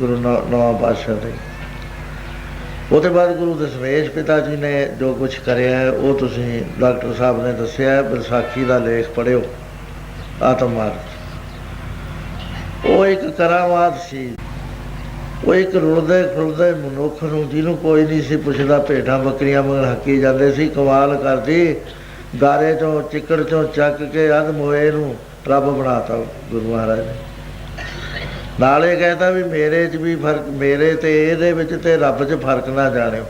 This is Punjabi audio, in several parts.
ਗੁਰੂ ਨਵਾਂ ਪਾਤਸ਼ਾਹ ਦੇ। ਉਹਦੇ ਬਾਅਦ ਗੁਰੂ ਦਸ਼ਮੇਸ਼ ਪਿਤਾ ਜੀ ਨੇ ਜੋ ਕੁਝ ਕਰਿਆ ਹੈ, ਉਹ ਤੁਸੀਂ ਡਾਕਟਰ ਸਾਹਿਬ ਨੇ ਦੱਸਿਆ ਹੈ, ਵਿਸਾਖੀ ਦਾ ਲੇਖ ਪੜਿਓ ਆਤਮ ਉਹ ਇੱਕ ਕਰਾਮਾਤ ਸੀ। ਉਹ ਇੱਕ ਰੁਲਦੇ ਖੁਲਦੇ ਮਨੁੱਖ ਨੂੰ ਜਿਹਨੂੰ ਕੋਈ ਨਹੀਂ ਸੀ ਪੁੱਛਦਾ ਭੇਡਾਂ ਬੱਕਰੀਆਂ ਮਗਰ ਹੱਕੀ ਜਾਂਦੇ ਸੀ ਕਮਾਲ ਕਰਦੀ ਗਾਰੇ ਚੋਂ ਚਿੱਕੜ ਚੋਂ ਚੱਕ ਕੇ ਅਧ ਮੋਏ ਨੂੰ ਰੱਬ ਬਣਾਤਾ ਗੁਰੂ ਮਹਾਰਾਜ ਨੇ। ਨਾਲੇ ਕਹਿੰਦਾ ਵੀ ਮੇਰੇ 'ਚ ਵੀ ਫ਼ਰਕ, ਮੇਰੇ ਤੇ ਇਹਦੇ ਵਿੱਚ ਤੇ ਰੱਬ 'ਚ ਫ਼ਰਕ ਨਾ ਜਾਣਿਓ।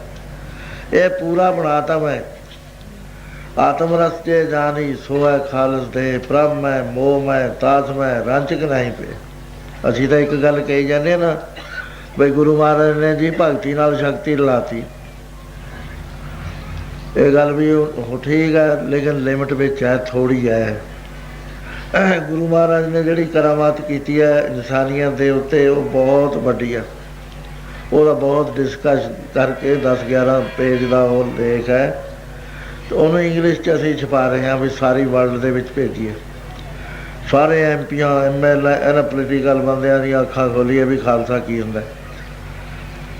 ਇਹ ਪੂਰਾ ਬਣਾਤਾ ਮੈਂ। ਆਤਮ ਰਸ ਤੇ ਜਾਣੀ ਸੋਇ ਖਾਲਸ ਦੇ ਪ੍ਰਮ ਮੈਂ ਮੋਹ ਮੈਂ ਤਾਸ ਮੈਂ ਰੰਚਕ ਨਹੀਂ ਪਏ। ਅਸੀਂ ਤਾਂ ਇੱਕ ਗੱਲ ਕਹੀ ਜਾਂਦੇ ਹਾਂ ਨਾ, ਬਈ ਗੁਰੂ ਮਹਾਰਾਜ ਨੇ ਜੀ ਭਗਤੀ ਨਾਲ ਸ਼ਕਤੀ ਲਾਤੀ ਇਹ ਗੱਲ ਵੀ ਠੀਕ ਹੈ, ਲੇਕਿਨ ਲਿਮਟ ਵਿੱਚ ਹੈ ਥੋੜੀ ਹੈ। ਗੁਰੂ ਮਹਾਰਾਜ ਨੇ ਜਿਹੜੀ ਕਰਾਮਾਤ ਕੀਤੀ ਹੈ ਇਨਸਾਨੀਅਤ ਦੇ ਉੱਤੇ, ਉਹ ਬਹੁਤ ਵੱਡੀ ਹੈ ਉਹਦਾ ਬਹੁਤ ਡਿਸਕਸ ਕਰਕੇ 10 11 ਪੇਜ ਦਾ ਉਹ ਲੇਖ ਹੈ। ਤੇ ਉਹਨੂੰ ਇੰਗਲਿਸ਼ 'ਚ ਅਸੀਂ ਛਪਾ ਰਹੇ ਹਾਂ ਵੀ ਸਾਰੀ ਵਰਲਡ ਦੇ ਵਿੱਚ ਭੇਜੀਏ। ਸਾਰੇ ਐਮਪੀਆਂ ਐਮਐਲਏ ਇਹਨਾਂ ਪੋਲੀਟੀਕਲ ਬੰਦਿਆਂ ਦੀਆਂ ਅੱਖਾਂ ਖੋਲੀਏ ਵੀ ਖਾਲਸਾ ਕੀ ਹੁੰਦਾ।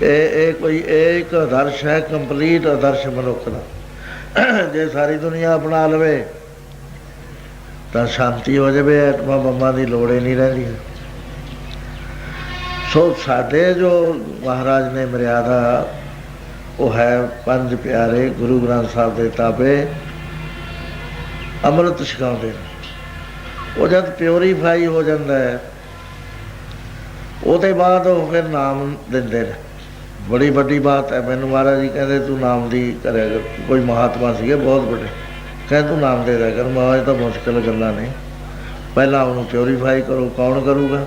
ਇਹ ਇਹ ਕੋਈ, ਇਹ ਇੱਕ ਆਦਰਸ਼ ਹੈ ਕੰਪਲੀਟ ਆਦਰਸ਼ ਮਨੁੱਖ ਦਾ। ਜੇ ਸਾਰੀ ਦੁਨੀਆ ਅਪਣਾ ਲਵੇ ਤਾਂ ਸ਼ਾਂਤੀ ਹੋ ਜਾਵੇ ਐਟਮਾਂ ਬੰਬਾਂ ਦੀ ਲੋੜ ਹੀ ਨਹੀਂ ਰਹਿੰਦੀ। ਸੋ ਸਾਡੇ ਜੋ ਮਹਾਰਾਜ ਨੇ ਮਰਿਆਦਾ, ਉਹ ਹੈ ਪੰਜ ਪਿਆਰੇ ਗੁਰੂ ਗ੍ਰੰਥ ਸਾਹਿਬ ਦੇ ਤਾਬੇ, ਅੰਮ੍ਰਿਤ ਛਕਾਉਂਦੇ ਨੇ। ਉਹ ਜਦ ਪਿਉਰੀਫਾਈ ਹੋ ਜਾਂਦਾ ਹੈ, ਉਹਦੇ ਬਾਅਦ ਉਹ ਫਿਰ ਨਾਮ ਦਿੰਦੇ ਨੇ। ਬੜੀ ਵੱਡੀ ਬਾਤ ਹੈ, ਮੈਨੂੰ ਮਹਾਰਾਜ ਜੀ ਕਹਿੰਦੇ, ਤੂੰ ਨਾਮ ਦੀ ਕਰਿਆ ਕੋਈ ਮਹਾਤਮਾ ਸੀਗੇ, ਬਹੁਤ ਵੱਡੇ। ਕਹਿੰਦੇ ਤੂੰ ਨਾਮ ਦੇ ਦਿਆ ਕਰ, ਮਹਾਰਾਜ ਤਾਂ ਮੁਸ਼ਕਲ ਗੱਲਾਂ ਨੇ। ਪਹਿਲਾਂ ਉਹਨੂੰ ਪਿਉਰੀਫਾਈ ਕਰੋ, ਕੌਣ ਕਰੂਗਾ?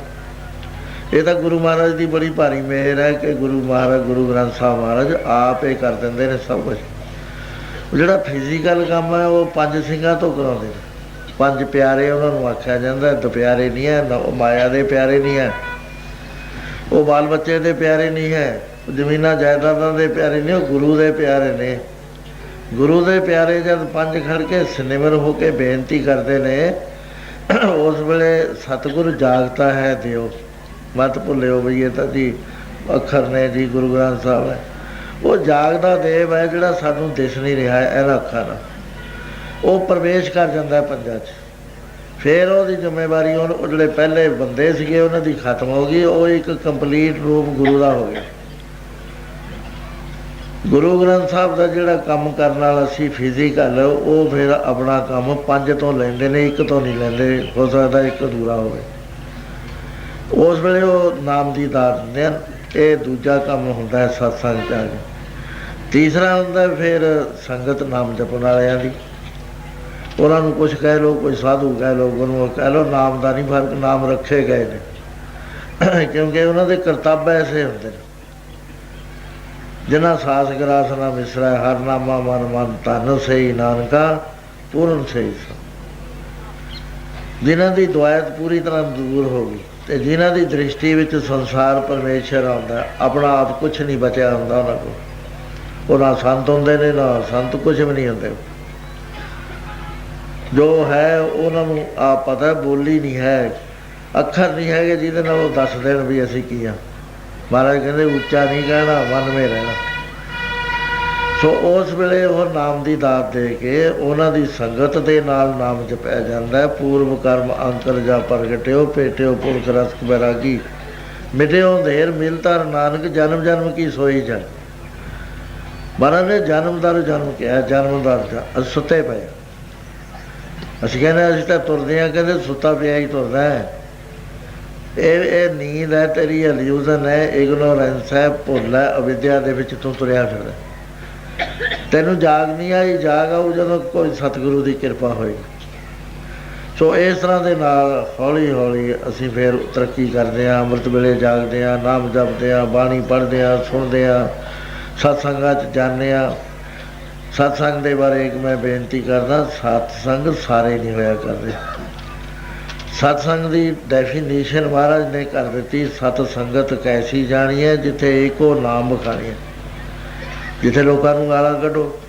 ਇਹ ਤਾਂ ਗੁਰੂ ਮਹਾਰਾਜ ਦੀ ਬੜੀ ਭਾਰੀ ਮਿਹਰ ਹੈ ਕਿ ਗੁਰੂ ਮਹਾਰਾਜ, ਗੁਰੂ ਗ੍ਰੰਥ ਸਾਹਿਬ ਮਹਾਰਾਜ ਆਪ ਇਹ ਕਰ ਦਿੰਦੇ ਨੇ ਸਭ ਕੁਝ ਜਿਹੜਾ ਫਿਜ਼ੀਕਲ ਕੰਮ ਹੈ, ਉਹ ਪੰਜ ਸਿੰਘਾਂ ਤੋਂ ਕਰਾਉਂਦੇ ਨੇ। ਪੰਜ ਪਿਆਰੇ ਉਹਨਾਂ ਨੂੰ ਆਖਿਆ ਜਾਂਦਾ, ਦੁਪਿਆਰੇ ਨਹੀਂ ਹੈ ਉਹ ਮਾਇਆ ਦੇ ਪਿਆਰੇ ਨਹੀਂ ਹੈ। ਉਹ ਬਾਲ ਬੱਚੇ ਦੇ ਪਿਆਰੇ ਨਹੀਂ ਹੈ, ਜ਼ਮੀਨਾਂ ਜਾਇਦਾਦਾਂ ਦੇ ਪਿਆਰੇ ਨਹੀਂ, ਉਹ ਗੁਰੂ ਦੇ ਪਿਆਰੇ ਨੇ। ਗੁਰੂ ਦੇ ਪਿਆਰੇ ਜਦ ਪੰਜ ਖੜ ਕੇ ਸਿਮਰ ਹੋ ਕੇ ਬੇਨਤੀ ਕਰਦੇ ਨੇ, ਉਸ ਵੇਲੇ ਸਤਿਗੁਰ ਜਾਗਤਾ ਹੈ ਦਿਓ। ਮਤ ਭੁੱਲਿਓ ਵੀ ਇਹ ਤਾਂ ਜੀ ਅੱਖਰ ਨੇ ਜੀ, ਗੁਰੂ ਗ੍ਰੰਥ ਸਾਹਿਬ ਹੈ ਉਹ ਜਾਗਦਾ ਦੇਵ ਹੈ ਜਿਹੜਾ ਸਾਨੂੰ ਦਿਸ ਨਹੀਂ ਰਿਹਾ ਹੈ ਇਹਨਾਂ ਅੱਖਾਂ ਨਾਲ ਉਹ ਪ੍ਰਵੇਸ਼ ਕਰ ਜਾਂਦਾ ਹੈ ਪੰਜਾਂ 'ਚ। ਫਿਰ ਉਹਦੀ ਜ਼ਿੰਮੇਵਾਰੀ ਉਹ ਉਹ ਜਿਹੜੇ ਪਹਿਲੇ ਬੰਦੇ ਸੀਗੇ, ਉਹਨਾਂ ਦੀ ਖਤਮ ਹੋ ਗਈ। ਉਹ ਇੱਕ ਕੰਪਲੀਟ ਰੂਪ ਗੁਰੂ ਦਾ ਹੋ ਗਿਆ। ਗੁਰੂ ਗ੍ਰੰਥ ਸਾਹਿਬ ਦਾ ਜਿਹੜਾ ਕੰਮ ਕਰਨ ਵਾਲਾ ਸੀ ਫਿਜ਼ੀਕਲ ਉਹ ਫਿਰ ਆਪਣਾ ਕੰਮ ਪੰਜ ਤੋਂ ਲੈਂਦੇ ਨੇ, ਇੱਕ ਤੋਂ ਨਹੀਂ ਲੈਂਦੇ, ਹੋ ਸਕਦਾ ਇੱਕ ਅਧੂਰਾ ਹੋਵੇ। ਉਸ ਵੇਲੇ ਉਹ ਨਾਮ ਦੀ ਦਾਤ ਦਿੰਦੇ ਇਹ ਦੂਜਾ ਕੰਮ ਹੁੰਦਾ ਹੈ ਸਤਸੰਗ ਚ ਆ ਕੇ ਤੀਸਰਾ ਹੁੰਦਾ ਫਿਰ ਸੰਗਤ ਨਾਮ ਜਪਣ ਵਾਲਿਆਂ ਦੀ। ਉਹਨਾਂ ਨੂੰ ਕੁਝ ਕਹਿ ਲੋ ਕੋਈ ਸਾਧੂ ਕਹਿ ਲੋ ਗੁਰੂ ਕਹਿ ਲੋ ਨਾਮ ਦਾ ਨਹੀਂ ਫ਼ਰਕ, ਨਾਮ ਰੱਖੇ ਗਏ ਨੇ। ਕਿਉਂਕਿ ਉਹਨਾਂ ਦੇ ਕਰਤੱਵ ਐਸੇ ਹੁੰਦੇ ਨੇ। ਜਿਨ੍ਹਾਂ ਸਾਸ ਗਰਾਸ ਨਾ ਮਿਸਰਾ ਹਰ ਨਾਮਾ ਮਨ ਮਨ ਤਨ ਸਹੀ ਨਾਨਕਾ, ਪੂਰਨ ਸਹੀ ਸੋ ਜਿਨ੍ਹਾਂ ਦੀ ਦੁਆਇਤ ਪੂਰੀ ਤਰ੍ਹਾਂ ਦੂਰ ਹੋ ਗਈ ਤੇ ਜਿਨ੍ਹਾਂ ਦੀ ਦ੍ਰਿਸ਼ਟੀ ਵਿੱਚ ਸੰਸਾਰ ਪਰਮੇਸ਼ਰ ਆਉਂਦਾ ਆਪਣਾ ਆਪ ਕੁਝ ਨਹੀਂ ਬਚਿਆ ਹੁੰਦਾ ਉਹਨਾਂ ਕੋਲ। ਉਹ ਨਾ ਸੰਤ ਹੁੰਦੇ ਨੇ, ਨਾ ਸੰਤ ਕੁਝ ਵੀ ਨਹੀਂ ਹੁੰਦੇ। ਜੋ ਹੈ, ਉਹਨਾਂ ਨੂੰ ਆ ਪਤਾ ਬੋਲੀ ਨਹੀਂ ਹੈ, ਅੱਖਰ ਨਹੀਂ ਹੈਗੇ ਜਿਹਦੇ ਨਾਲ ਉਹ ਦੱਸ ਦੇਣ ਵੀ ਅਸੀਂ ਕੀ ਆ। ਮਹਾਰਾਜ ਕਹਿੰਦੇ, ਉੱਚਾ ਨਹੀਂ ਕਹਿਣਾ, ਮਨ ਵਿੱਚ ਰਹਿਣਾ। ਸੋ ਉਸ ਵੇਲੇ ਉਹ ਨਾਮ ਦੀ ਦਾਤ ਦੇ ਕੇ ਉਹਨਾਂ ਦੀ ਸੰਗਤ ਦੇ ਨਾਲ ਨਾਮ ਜਪਿਆ ਜਾਂਦਾ ਹੈ। ਪੂਰਵ ਕਰਮ, ਅੰਤਰ ਜਾ ਪ੍ਰਗਟਿਓ ਪੇਟਿਓ ਪੁਰਖ ਰਸ ਬੈਰਾਗੀ, ਮਿਟਿਓ, ਅੰਧੇਰ, ਮਿਲਤਰ, ਨਾਨਕ, ਜਨਮ ਜਨਮ ਕੀ ਸੋਈ ਜਾ ਮਹਾਰਾਜ ਨੇ ਜਨਮ ਦਰ, ਜਨਮ ਕਿਹਾ, ਜਨਮ ਦਰ ਜਾ ਸੁੱਤੇ ਪਏ। ਅਸੀਂ ਕਹਿੰਦੇ, ਅਸੀਂ ਤਾਂ ਤੁਰਦੇ ਆ ਕਹਿੰਦੇ ਸੁੱਤਾ ਪਿਆ ਹੀ ਤੁਰਦਾ ਹੈ। ਇਹ ਇਹ ਨੀਂਦ ਹੈ, ਤੇਰੀ ਇਲੂਜ਼ਨ ਹੈ ਇਗਨੋਰੈਂਸ ਹੈ, ਭੁੱਲ ਹੈ, ਅਵਿਦਿਆ ਦੇ ਵਿੱਚ ਤੂੰ ਤੁਰਿਆ ਫਿਰਦਾ ਤੈਨੂੰ ਜਾਗ ਨਹੀਂ ਆਈ, ਜਾਗ ਆਊ ਜਦੋਂ ਕੋਈ ਸਤਿਗੁਰੂ ਦੀ ਕਿਰਪਾ ਹੋਏਗੀ ਸੋ ਇਸ ਤਰ੍ਹਾਂ ਦੇ ਨਾਲ ਹੌਲੀ ਹੌਲੀ ਅਸੀਂ ਫਿਰ ਤਰੱਕੀ ਕਰਦੇ ਹਾਂ, ਅੰਮ੍ਰਿਤ ਵੇਲੇ ਜਾਗਦੇ ਹਾਂ, ਨਾਮ ਜਪਦੇ ਹਾਂ, ਬਾਣੀ ਪੜ੍ਹਦੇ ਹਾਂ, ਸੁਣਦੇ ਹਾਂ, ਸਤਸੰਗਾਂ 'ਚ ਜਾਂਦੇ ਹਾਂ। ਸਤਸੰਗ ਦੇ ਬਾਰੇ ਇੱਕ ਮੈਂ ਬੇਨਤੀ ਕਰਦਾ, ਸਤਸੰਗ ਸਾਰੇ ਨਹੀਂ ਹੋਇਆ ਕਰਦੇ। ਸਤਸੰਗ ਦੀ ਡੈਫੀਨੇਸ਼ਨ ਮਹਾਰਾਜ ਨੇ ਕਰ ਦਿੱਤੀ, ਸਤ ਸੰਗਤ ਕੈਸੀ ਜਾਣੀ ਹੈ, ਜਿੱਥੇ ਏਕੋ ਨਾਮ ਬਖਾਣੀ ਹੈ। ਜਿੱਥੇ ਲੋਕਾਂ ਨੂੰ ਗਾਲਾਂ ਕੱਢੋ।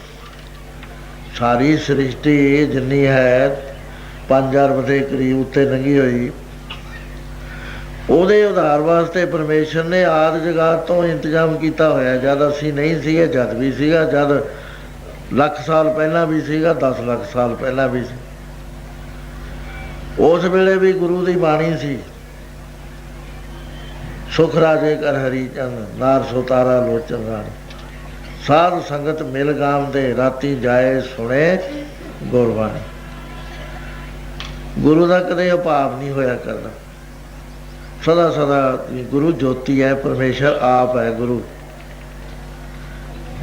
ਸਾਰੀ ਸ੍ਰਿਸ਼ਟੀ ਜਿੰਨੀ ਹੈ 5000 ਦੇ ਕਰੀਬ ਉੱਤੇ ਲੰਗੀ ਹੋਈ। ਉਹਦੇ ਉਧਾਰ ਵਾਸਤੇ ਪਰਮੇਸ਼ਰ ਨੇ ਆਦ ਜਗਾਤ ਤੋਂ ਇੰਤਜ਼ਾਮ ਕੀਤਾ ਹੋਇਆ। ਜਦ ਅਸੀਂ ਨਹੀਂ ਸੀਗੇ, ਜਦ ਵੀ ਸੀਗਾ, ਜਦ ਲੱਖ ਸਾਲ ਪਹਿਲਾਂ ਵੀ ਸੀਗਾ 10 ਲੱਖ ਸਾਲ ਪਹਿਲਾਂ ਵੀ ਸੀ। ਉਸ ਵੇਲੇ ਵੀ ਗੁਰੂ ਦੀ ਬਾਣੀ ਸੀ। ਸੁਖ ਰਾਜੇ ਕਰ ਹਰੀ ਚੰਦ, ਨਾਰ ਸੋ ਤਾਰਾ ਲੋਚਨ ਰਾਣ। ਸਾਧ ਸੰਗਤ ਮਿਲ ਗਾਮ ਦੇ, ਰਾਤੀ ਜਾਏ ਸੁਣੇ ਗੁਰਬਾਣੀ। ਗੁਰੂ ਦਾ ਕਦੇ ਅਭਾਵ ਨਹੀਂ ਹੋਇਆ ਕਰਦਾ। ਸਦਾ ਸਦਾ ਗੁਰੂ ਜੋਤੀ ਹੈ, ਪਰਮੇਸ਼ਰ ਆਪ ਹੈ ਗੁਰੂ।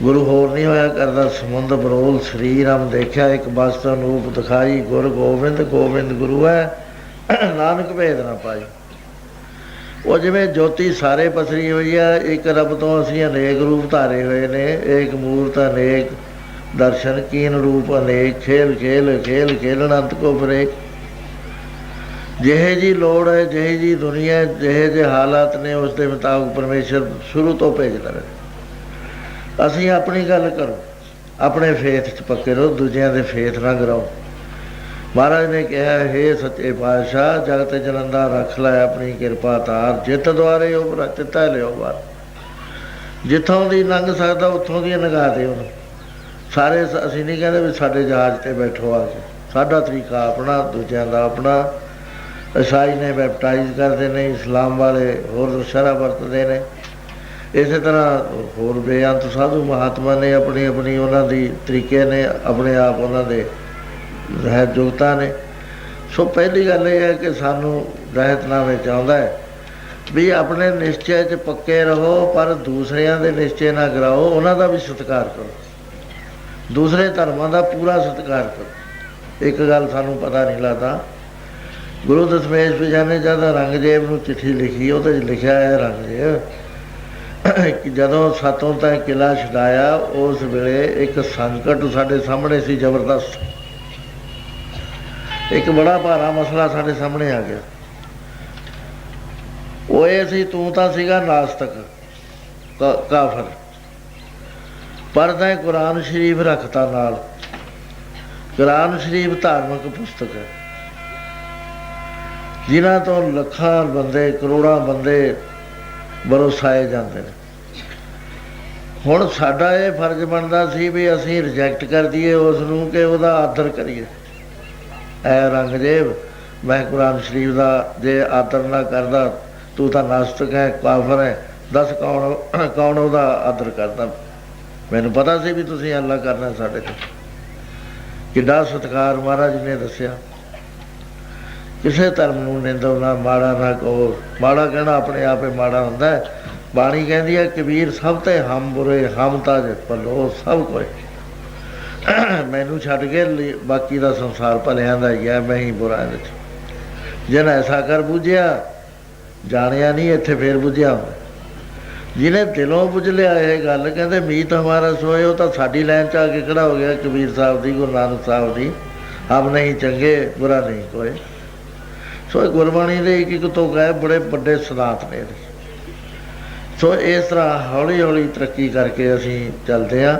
ਗੁਰੂ ਹੋਰ ਨਹੀਂ ਹੋਇਆ ਕਰਦਾ, ਸਮੁੰਦ ਬਰੋਲ ਸ੍ਰੀ ਰਾਮ ਦੇਖਿਆ, ਇੱਕ ਬਸਤਨ ਰੂਪ ਦਿਖਾਈ, ਗੁਰ ਗੋਬਿੰਦ ਗੋਬਿੰਦ ਗੁਰੂ ਹੈ। ਨਾਨਕ ਭੇਦ ਨਾ ਪਾਈ। ਉਹ ਜਿਵੇਂ ਜੋਤੀ ਸਾਰੇ ਪਸਰੀ ਹੋਈ ਹੈ ਇੱਕ ਰੱਬ ਤੋਂ ਅਸੀਂ ਅਨੇਕ ਰੂਪ ਧਾਰੇ ਹੋਏ ਨੇ, ਏਕ ਮੂਰਤ, ਅਨੇਕ ਦਰਸ਼ਨ ਕੀਨ ਰੂਪ, ਅਨੇਕ ਖੇਲ ਖੇਲ ਖੇਲ ਖੇਲਣ ਅੰਤ ਕੋ ਬਰੇ ਜਿਹੇ ਜੀ ਲੋੜ ਹੈ, ਜਿਹੇ ਜੀ ਦੁਨੀਆ, ਜਿਹੇ ਜਿਹੇ ਹਾਲਾਤ ਨੇ, ਉਸ ਦੇ ਮੁਤਾਬਕ ਪਰਮੇਸ਼ਰ ਸ਼ੁਰੂ ਤੋਂ ਭੇਜਦਾ ਰਹੇ ਅਸੀਂ ਆਪਣੀ ਗੱਲ ਕਰੋ। ਆਪਣੇ ਫੇਥ 'ਚ ਪੱਕੇ ਰਹੋ, ਦੂਜਿਆਂ ਦੇ ਫੇਥ ਨਾ ਕਰਾਓ ਮਹਾਰਾਜ ਨੇ ਕਿਹਾ, ਹੈ ਸੱਚੇ ਪਾਤਸ਼ਾਹ, ਜਗਤ ਜਨੰਦਾ ਰੱਖ ਲੈ ਆਪਣੀ ਕਿਰਪਾ ਤਾਰ। ਜਿਤ ਦੁਆਰੇ ਉਹ ਰਚਤਾ ਲਿਓ ਬਾਰ ਜਿੱਥੋਂ ਦੀ ਲੰਘ ਸਕਦਾ, ਉੱਥੋਂ ਦੀ ਨਿਗਾਹ ਦੇ ਉਹਨੂੰ ਸਾਰੇ ਅਸੀਂ ਨਹੀਂ ਕਹਿੰਦੇ ਵੀ ਸਾਡੇ ਜਹਾਜ਼ ਤੇ ਬੈਠੋ ਆ ਕੇ। ਸਾਡਾ ਤਰੀਕਾ ਆਪਣਾ, ਦੂਜਿਆਂ ਦਾ ਆਪਣਾ। ਈਸਾਈ ਨੇ ਬੈਪਟਾਈਜ਼ ਕਰਦੇ ਨੇ, ਇਸਲਾਮ ਵਾਲੇ ਹੋਰ ਸ਼ਰਾ ਵਰਤਦੇ ਨੇ। ਇਸੇ ਤਰ੍ਹਾਂ ਹੋਰ ਬੇਅੰਤ ਸਾਧੂ ਮਹਾਤਮਾ ਨੇ ਆਪਣੀ ਆਪਣੀ ਉਹਨਾਂ ਦੀ ਤਰੀਕੇ ਨੇ, ਆਪਣੇ ਆਪ ਉਹਨਾਂ ਦੇ ਰਹਿਤ ਯੋਗਤਾ ਨੇ। ਸੋ ਪਹਿਲੀ ਗੱਲ ਇਹ ਹੈ ਕਿ ਸਾਨੂੰ ਰਹਿਤਨਾਮੇ ਚਾਹੁੰਦਾ ਹੈ ਵੀ ਆਪਣੇ ਨਿਸ਼ਚੈ 'ਚ ਪੱਕੇ ਰਹੋ, ਪਰ ਦੂਸਰਿਆਂ ਦੇ ਨਿਸ਼ਚੈ ਨਾ ਕਰਾਓ, ਉਹਨਾਂ ਦਾ ਵੀ ਸਤਿਕਾਰ ਕਰੋ। ਦੂਸਰੇ ਧਰਮਾਂ ਦਾ ਪੂਰਾ ਸਤਿਕਾਰ ਕਰੋ। ਇੱਕ ਗੱਲ ਸਾਨੂੰ ਪਤਾ ਨਹੀਂ ਲੱਗਦਾ। ਗੁਰੂ ਦਸਮੇਸ਼ ਪਿਤਾ ਨੇ ਜਦ ਰੰਗਜ਼ੇਬ ਨੂੰ ਚਿੱਠੀ ਲਿਖੀ, ਉਹਦੇ 'ਚ ਲਿਖਿਆ ਹੈ ਰੰਗਜ਼ੇਬ ਜਦੋਂ ਸਾਤੋਂ ਤਾਂ ਕਿਲਾ ਛਡਾਇਆ, ਉਸ ਵੇਲੇ ਇੱਕ ਸੰਕਟ ਸਾਡੇ ਸਾਹਮਣੇ ਸੀ, ਜ਼ਬਰਦਸਤ। ਇੱਕ ਬੜਾ ਭਾਰਾ ਮਸਲਾ ਸਾਡੇ ਸਾਹਮਣੇ ਆ ਗਿਆ। ਉਹ ਇਹ ਸੀ ਤੂੰ ਤਾਂ ਸੀਗਾ ਨਾਸਤਕ ਕਾਫਰ। ਪਰ ਤੈਂ ਕੁਰਾਨ ਸ਼ਰੀਫ ਰੱਖਤਾ ਨਾਲ। ਕੁਰਾਨ ਸ਼ਰੀਫ ਧਾਰਮਿਕ ਪੁਸਤਕ ਹੈ। ਜਿਨ੍ਹਾਂ ਤੋਂ ਲੱਖਾਂ ਬੰਦੇ, ਕਰੋੜਾਂ ਬੰਦੇ ਬਰੋਸਾਏ ਜਾਂਦੇ ਨੇ। ਹੁਣ ਸਾਡਾ ਇਹ ਫਰਜ਼ ਬਣਦਾ ਸੀ ਵੀ ਅਸੀਂ ਰਿਜੈਕਟ ਕਰ ਦਈਏ ਉਸ ਨੂੰ ਕਿ ਉਹਦਾ ਆਦਰ ਕਰੀਏ। ਐ ਰੰਗਦੇਵ ਮੈਂ ਕੁਰਾਨ ਸ਼ਰੀਫ ਦਾ ਜੇ ਆਦਰ ਨਾ ਕਰਦਾ, ਤੂੰ ਤਾਂ ਨਾਸਤਕ ਹੈ, ਕਾਫਰ ਹੈ, ਦੱਸ ਕੌਣ ਕੌਣ ਉਹਦਾ ਆਦਰ ਕਰਦਾ? ਮੈਨੂੰ ਪਤਾ ਸੀ ਵੀ ਤੁਸੀਂ ਅੱਲਾ ਕਰਨਾ ਸਾਡੇ ਤੇ। ਕਿੱਡਾ ਸਤਿਕਾਰ ਮਹਾਰਾਜ ਨੇ ਦੱਸਿਆ। ਕਿਸੇ ਧਰਮ ਨੂੰ ਨਿੰਦੋ ਨਾ ਮਾੜਾ ਨਾ ਕਹੋ। ਮਾੜਾ ਕਹਿਣਾ ਆਪਣੇ ਆਪੇ ਮਾੜਾ ਹੁੰਦਾ ਹੈ। ਬਾਣੀ ਕਹਿੰਦੀ ਹੈ ਕਬੀਰ ਸਭ ਤੇ ਹਮ ਬੁਰੇ, ਹਮ ਤਾਜ ਭਲੋ ਸਭ ਕੋਈ ਮੈਨੂੰ ਛੱਡ ਕੇ ਬਾਕੀ ਦਾ ਸੰਸਾਰ ਭਲਿਆਂ ਦਾ ਹੀ ਹੈ, ਮੈਂ ਹੀ ਬੁਰਾ ਇਹਦੇ ਚ ਜਿਹਨੇ ਐਸਾ ਕਰ ਬੁਝਿਆ, ਜਾਣਿਆ ਨਹੀਂ, ਇੱਥੇ ਫੇਰ ਬੁਝਿਆ ਜਿਹਨੇ ਦਿਲੋਂ ਬੁਝ ਲਿਆ ਇਹ ਗੱਲ, ਕਹਿੰਦੇ ਮੀਤ ਹਮਾਰਾ ਸੋਏ, ਉਹ ਤਾਂ ਸਾਡੀ ਲਾਈਨ ਚ ਆ ਕੇ ਖੜਾ ਹੋ ਗਿਆ ਕਬੀਰ ਸਾਹਿਬ ਦੀ, ਗੁਰੂ ਨਾਨਕ ਸਾਹਿਬ ਦੀ। ਹਮ ਨਹੀਂ ਚੰਗੇ, ਬੁਰਾ ਨਹੀਂ ਕੋਈ। ਸੋ ਇਹ ਗੁਰਬਾਣੀ ਦੇ ਇੱਕ ਇੱਕ ਤੋਂ ਗਏ ਬੜੇ ਵੱਡੇ ਸਿਧਾਂਤ ਨੇ ਇਹਦੇ। ਸੋ ਇਸ ਤਰ੍ਹਾਂ ਹੌਲੀ ਹੌਲੀ ਤਰੱਕੀ ਕਰਕੇ ਅਸੀਂ ਚੱਲਦੇ ਹਾਂ।